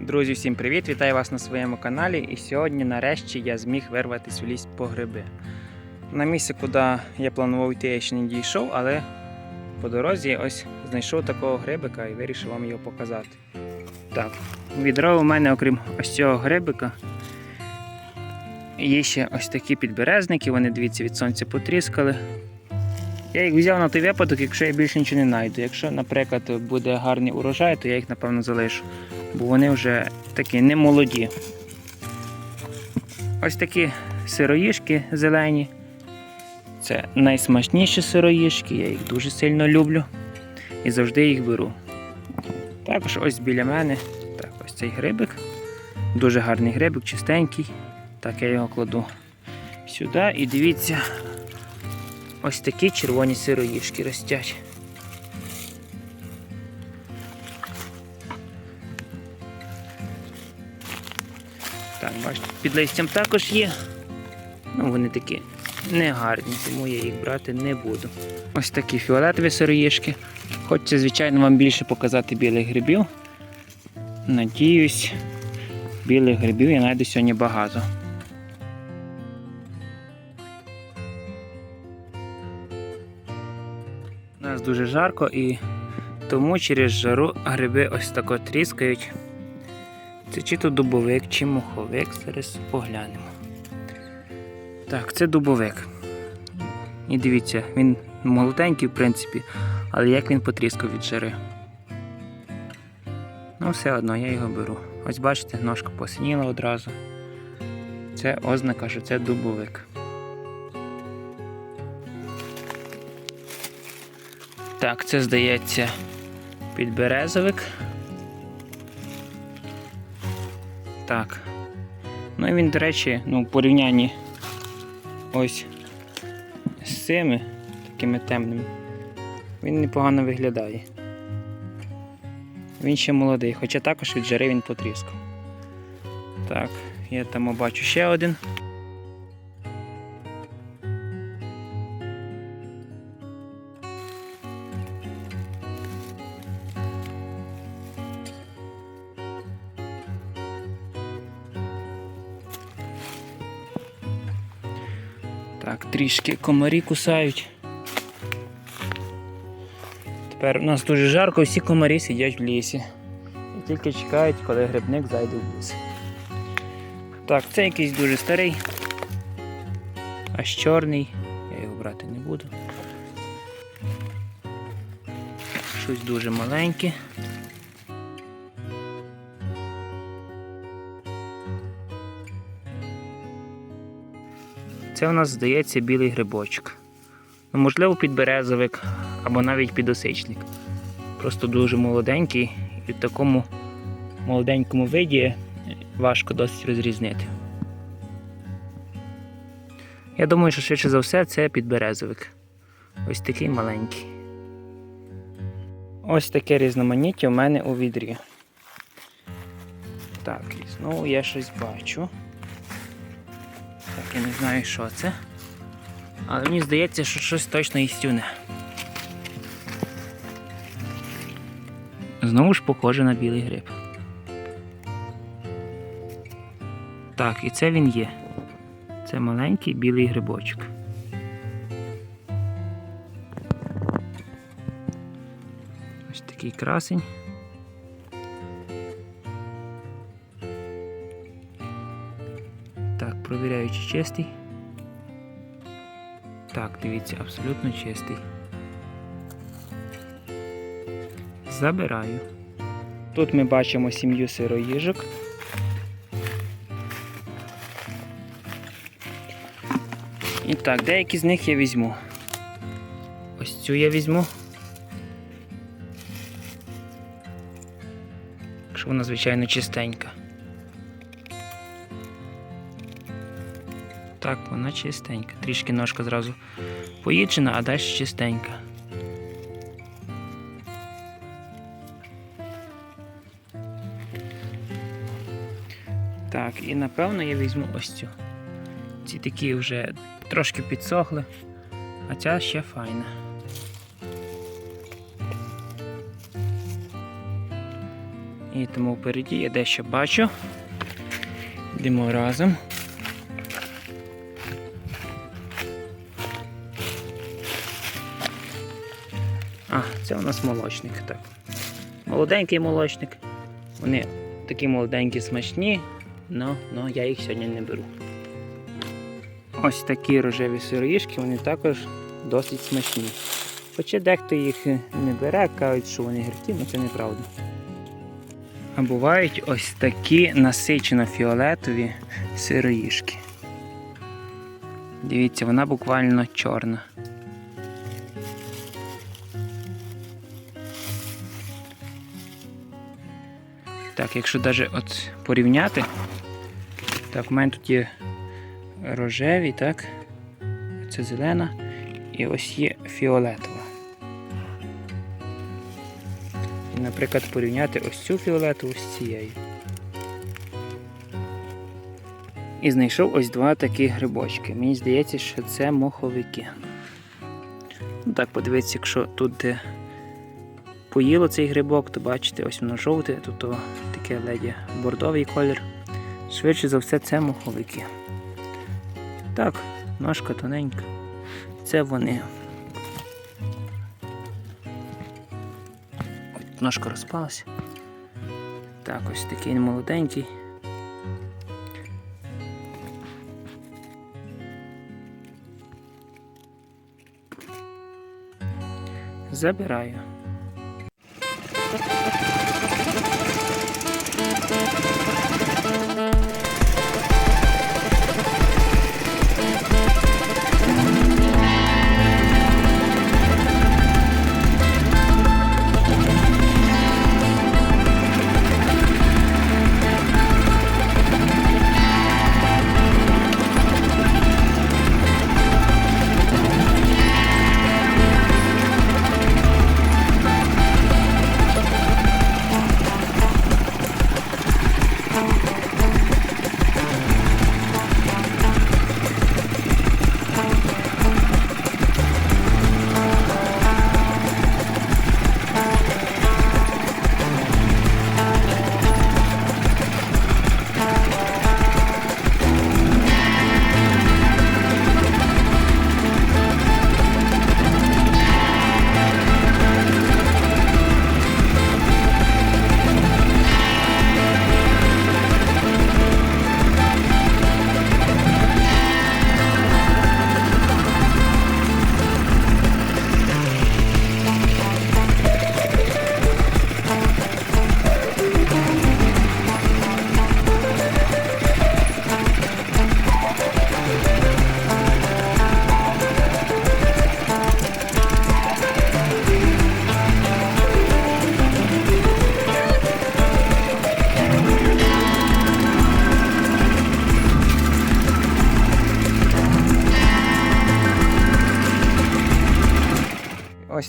Друзі, всім привіт! Вітаю вас на своєму каналі. І сьогодні нарешті я зміг вирватися в ліс по гриби. На місце, куди я планував йти, я ще не дійшов, але по дорозі ось знайшов такого грибика і вирішив вам його показати. Так, відро у мене, окрім ось цього грибика, є ще ось такі підберезники, вони дивіться від сонця потріскали. Я їх взяв на той випадок, якщо я більше нічого не знайду. Якщо, наприклад, буде гарний урожай, то я їх напевно залишу бо вони вже такі не молоді. Ось такі сироїшки зелені. Це найсмачніші сироїшки, я їх дуже сильно люблю і завжди їх беру. Також ось біля мене так, ось цей грибик. Дуже гарний грибик, чистенький. Так я його кладу сюди і дивіться, ось такі червоні сироїшки ростять. Так, бачите, під листям також є. Ну, вони такі негарні, тому я їх брати не буду. Ось такі фіолетові сироїшки. Хочеться, звичайно, вам більше показати білих грибів. Надіюсь, білих грибів я знайду сьогодні багато. Дуже жарко і тому через жару гриби ось тако тріскають. Це чи то дубовик, чи муховик, зараз поглянемо. Так, це дубовик. І дивіться, він молоденький, в принципі, але як він потріскав від жари. Ну, все одно, я його беру. Ось бачите, ножка посиніла одразу. Це ознака, що це дубовик. Так, це здається підберезовик. Так. Ну і він, до речі, ну, в порівнянні ось з цими такими темними, він непогано виглядає. Він ще молодий, хоча також від жари він потріскав. Так, я там бачу ще один. Так, трішки комарі кусають. Тепер у нас дуже жарко, всі комарі сидять в лісі. І тільки чекають, коли грибник зайде в ліс. Так, це якийсь дуже старий, аж чорний. Я його брати не буду. Щось дуже маленьке. Це у нас здається білий грибочок. Ну, можливо, підберезовик або навіть підосичник. Просто дуже молоденький і в такому молоденькому виді важко досить розрізнити. Я думаю, що швидше за все це підберезовик. Ось такий маленький. Ось таке різноманіття у мене у відрі. Так, і знову я щось бачу. Я не знаю, що це. Але мені здається, що щось точно їстюне. Знову ж похоже на білий гриб. Так, і це він є. Це маленький білий грибочок. Ось такий красень. Провіряю, чи чистий. Так, дивіться, абсолютно чистий. Забираю. Тут ми бачимо сім'ю сироїжок. І так, деякі з них я візьму. Ось цю я візьму. Якщо вона, звичайно, чистенька. Так, вона чистенька. Трішки ножка зразу поїджена, а далі чистенька. Так, і напевно я візьму ось цю. Ці такі вже трошки підсохли, а ця ще файна. І тому впереді я дещо бачу. Йдемо разом. А, це у нас молочник, так. Молоденький молочник. Вони такі молоденькі, смачні, але я їх сьогодні не беру. Ось такі рожеві сироїшки, вони також досить смачні. Хоча дехто їх не бере, кажуть, що вони гіркі, але це неправда. А бувають ось такі насичено фіолетові сироїшки. Дивіться, вона буквально чорна. Так, якщо навіть от порівняти, так, у мене тут є рожеві, так? Це зелена і ось є фіолетова. І, наприклад, порівняти ось цю фіолетову з цією. І знайшов ось два такі грибочки. Мені здається, що це моховики. Ну так, подивіться, якщо тут де поїло цей грибок, то бачите, ось воно жовте, тут таке леді бордовий колір. Швидше за все, це моховики. Так, ножка тоненька. Це вони. Ой, Ножка розпалася. Так, ось такий молоденький. Забираю.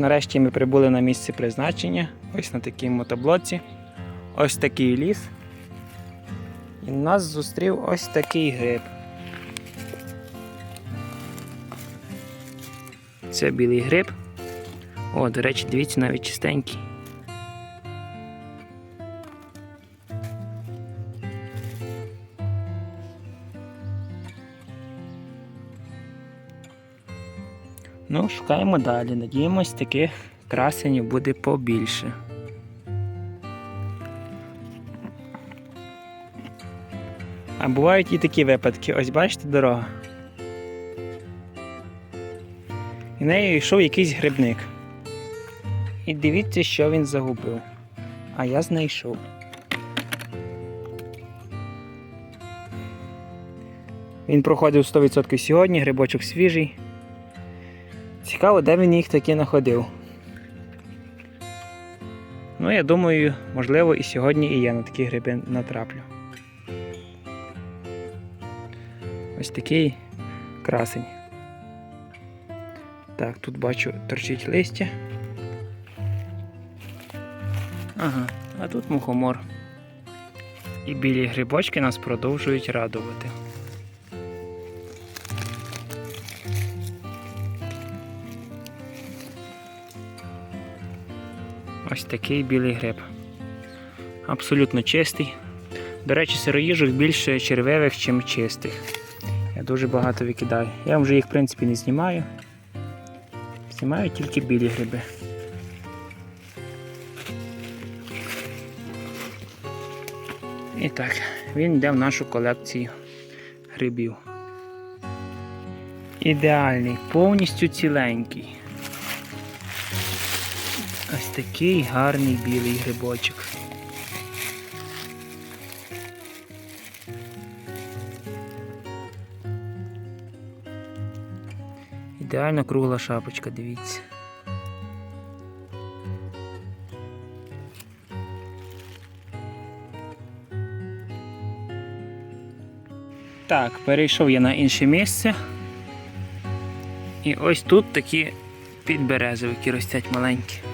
Нарешті ми прибули на місце призначення. Ось на такій мотоблоці. Ось такий ліс. І нас зустрів ось такий гриб. Це білий гриб. О, до речі, дивіться, навіть чистенький. Ну, шукаємо далі. Надіємось, таких красенів буде побільше. А бувають і такі випадки. Ось бачите дорога. І нею йшов якийсь грибник. І дивіться, що він загубив. А я знайшов. Він проходив 100% сьогодні, грибочок свіжий. Цікаво, де він їх таки знаходив. Ну, я думаю, можливо, і сьогодні і я на такі гриби натраплю. Ось такий красень. Так, тут бачу торчить листя. Ага, а тут мухомор. І білі грибочки нас продовжують радувати. Ось такий білий гриб. абсолютно чистий. До речі, сироїжок більше червивих, ніж чистих. Я дуже багато викидаю. Я вже їх, в принципі, не знімаю. Знімаю тільки білі гриби. І так, він йде в нашу колекцію грибів. Ідеальний, повністю ціленький. Ось такий гарний білий грибочок. Ідеально кругла шапочка, дивіться. Так, перейшов я на інше місце. І ось тут такі підберезовики ростять маленькі.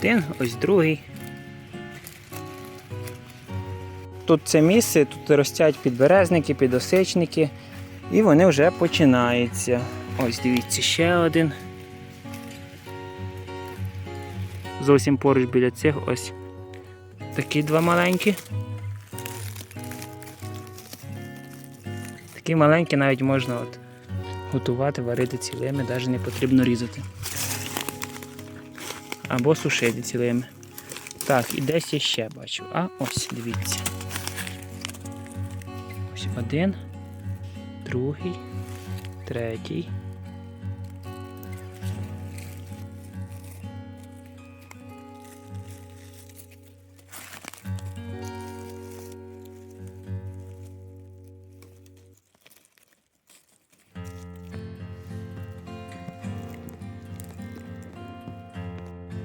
Один, ось другий. Тут це місце, тут ростять підберезники, підосичники, і вони вже починаються. Ось дивіться, ще один. Зовсім поруч біля цих ось такі два маленькі. Такі маленькі навіть можна от готувати, варити цілими, навіть не потрібно різати. Або сушити цілими. Так, і десь я ще бачу. А ось, дивіться. Ось один, другий, третій.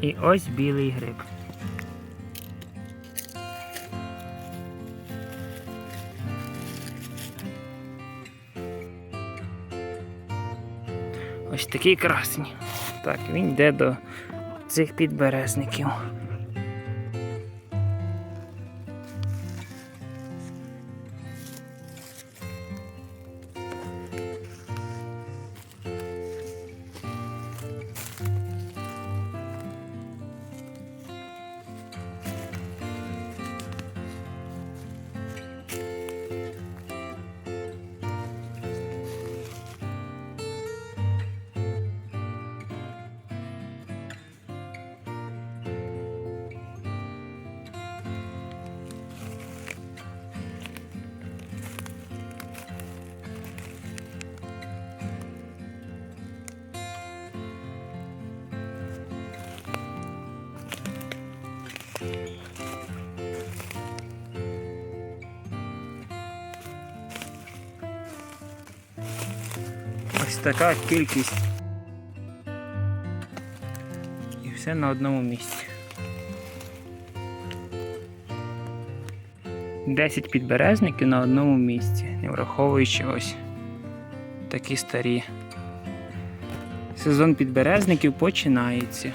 І ось білий гриб. Ось такий красний. Так, він йде до цих підберезників. Така кількість. І все на одному місці. 10 підберезників на одному місці, не враховуючи ось такі старі. Сезон підберезників починається.